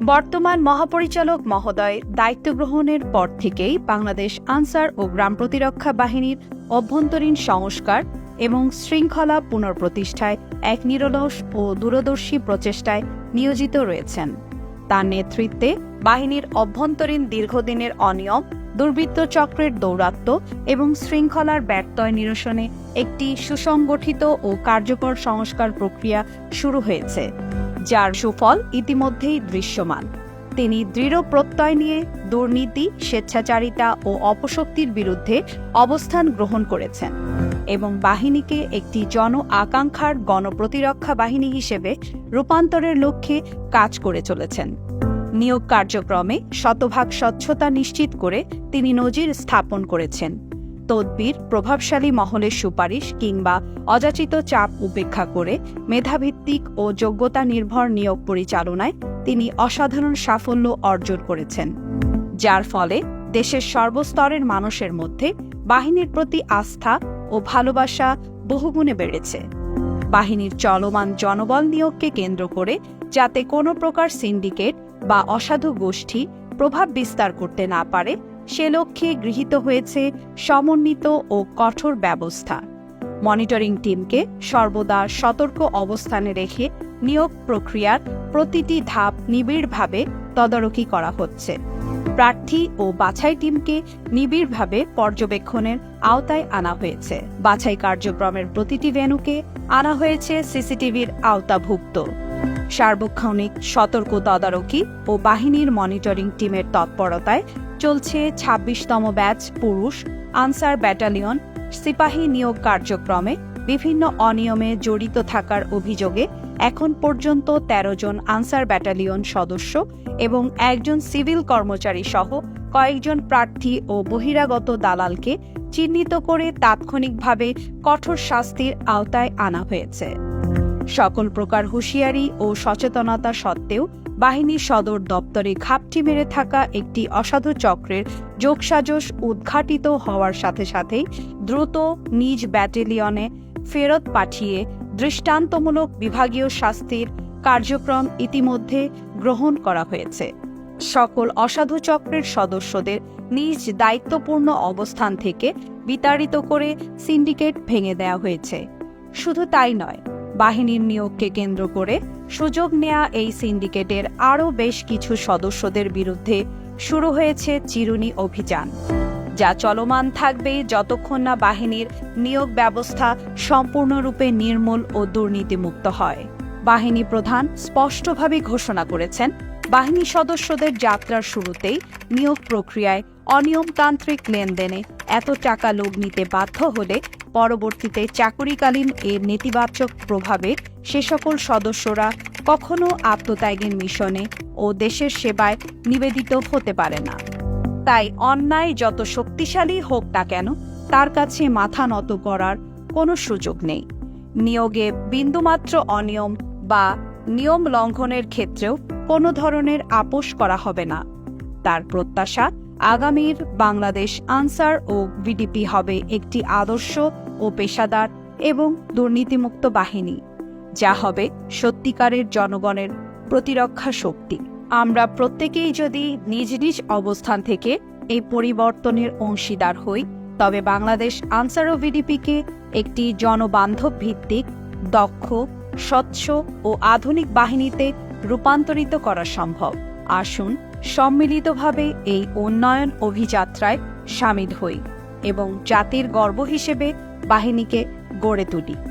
বর্তমান মহাপরিচালক মহোদয় দায়িত্ব গ্রহণের পর থেকেই বাংলাদেশ আনসার ও গ্রাম প্রতিরক্ষা বাহিনীর অভ্যন্তরীণ সংস্কার এবং শৃঙ্খলা পুনঃপ্রতিষ্ঠায় এক নিরলস ও দূরদর্শী প্রচেষ্টায় নিয়োজিত রয়েছেন। তার নেতৃত্বে বাহিনীর অভ্যন্তরীণ দীর্ঘদিনের অনিয়ম, দুর্বৃত্ত চক্রের দৌরাত্ম্য এবং শৃঙ্খলার ব্যর্থয় নিরসনে একটি সুসংগঠিত ও কার্যকর সংস্কার প্রক্রিয়া শুরু হয়েছে। যার সুফল ইতিমধ্যেই দৃশ্যমান। তিনি দৃঢ় প্রত্যয় নিয়ে দুর্নীতি, স্বেচ্ছাচারিতা ও অপশক্তির বিরুদ্ধে অবস্থান গ্রহণ করেছেন এবং বাহিনীকে একটি জন আকাঙ্ক্ষার গণপ্রতিরক্ষা বাহিনী হিসেবে রূপান্তরের লক্ষ্যে কাজ করে চলেছেন। নিয়োগ কার্যক্রমে শতভাগ স্বচ্ছতা নিশ্চিত করে তিনি নজির স্থাপন করেছেন। তদবির প্রভাবশালী মহলের সুপারিশ কিংবা অযাচিত চাপ উপেক্ষা করে মেধাভিত্তিক ও যোগ্যতা নির্ভর নিয়োগ পরিচালনায় তিনি অসাধারণ সাফল্য অর্জন করেছেন, যার ফলে দেশের সর্বস্তরের মানুষের মধ্যে বাহিনীর প্রতি আস্থা ও ভালোবাসা বহুগুণে বেড়েছে। বাহিনীর চলমান জনবল নিয়োগকে কেন্দ্র করে যাতে কোনো প্রকার সিন্ডিকেট বা অসাধু গোষ্ঠী প্রভাব বিস্তার করতে না পারে সে লক্ষ্যে গৃহীত হয়েছে সমন্বিত ও কঠোর ব্যবস্থা। মনিটরিং টিমকে সর্বদা সতর্ক অবস্থানে রেখে নিয়োগ প্রক্রিয়ার প্রতিটি ধাপ নিবিড়ভাবে তদারকি করা হচ্ছে। প্রার্থী ও বাছাই টিমকে নিবিড়ভাবে পর্যবেক্ষণের আওতায় আনা হয়েছে। বাছাই কার্যক্রমের প্রতিটি ভেনুকে আনা হয়েছে সিসিটিভির আওতাভুক্ত। সার্বক্ষণিক সতর্ক তদারকি ও বাহিনীর মনিটরিং টিমের তৎপরতায় চলছে ছাব্বিশতম ব্যাচ পুরুষ, আনসার ব্যাটালিয়ন, সিপাহী নিয়োগ কার্যক্রমে বিভিন্ন অনিয়মে জড়িত থাকার অভিযোগে এখন পর্যন্ত ১৩ জন আনসার ব্যাটালিয়ন সদস্য এবং একজন সিভিল কর্মচারী সহ কয়েকজন প্রার্থী ও বহিরাগত দালালকে চিহ্নিত করে তাৎক্ষণিকভাবে কঠোর শাস্তির আওতায় আনা হয়েছে। সকল প্রকার হুঁশিয়ারি ও সচেতনতা সত্ত্বেও বাহিনীর সদর দপ্তরে ঘাপটি মেরে থাকা একটি অসাধু চক্রের যোগসাজশ উদ্ঘাটিত হওয়ার সাথে সাথেই দ্রুত নিজ ব্যাটেলিয়নে ফেরত পাঠিয়ে দৃষ্টান্তমূলক বিভাগীয় শাস্তির কার্যক্রম ইতিমধ্যে গ্রহণ করা হয়েছে। সকল অসাধু চক্রের সদস্যদের নিজ দায়িত্বপূর্ণ অবস্থান থেকে বিতাড়িত করে সিন্ডিকেট ভেঙে দেওয়া হয়েছে। শুধু তাই নয়, বাহিনীর নিয়োগকে কেন্দ্র করে সুযোগ নেয়া এই সিন্ডিকেটের আরও বেশ কিছু সদস্যদের বিরুদ্ধে শুরু হয়েছে চিরুনি অভিযান, যা চলমান থাকবে যতক্ষণ না বাহিনীর নিয়োগ ব্যবস্থা সম্পূর্ণরূপে নির্মূল ও দুর্নীতিমুক্ত হয়। বাহিনী প্রধান স্পষ্টভাবে ঘোষণা করেছেন, বাহিনী সদস্যদের যাত্রার শুরুতেই নিয়োগ প্রক্রিয়ায় অনিয়মতান্ত্রিক লেনদেনে এত টাকা লোভ নিতে বাধ্য হলে পরবর্তীতে চাকুরিকালীন এর নেতিবাচক প্রভাবে সে সকল সদস্যরা কখনো আত্মত্যাগের মিশনে ও দেশের সেবায় নিবেদিত হতে পারে না। তাই অন্যায় যত শক্তিশালী হোক না কেন, তার কাছে মাথা নত করার কোনো সুযোগ নেই। নিয়োগে বিন্দুমাত্র অনিয়ম বা নিয়ম লঙ্ঘনের ক্ষেত্রেও কোনো ধরনের আপোষ করা হবে না। তার প্রত্যাশা আগামীর বাংলাদেশ আনসার ও ভিডিপি হবে একটি আদর্শ ও পেশাদার এবং দুর্নীতিমুক্ত বাহিনী, যা হবে সত্যিকারের জনগণের প্রতিরক্ষা শক্তি। আমরা প্রত্যেকেই যদি নিজ নিজ অবস্থান থেকে এই পরিবর্তনের অংশীদার হই, তবে বাংলাদেশ আনসার ও ভিডিপিকে একটি জনবান্ধব ভিত্তিক, দক্ষ, স্বচ্ছ ও আধুনিক বাহিনীতে রূপান্তরিত করা সম্ভব। আসুন সম্মিলিতভাবে এই উন্নয়ন অভিযাত্রায় সামিল হই এবং জাতির গর্ব হিসেবে বাহিনীকে গড়ে তুলি।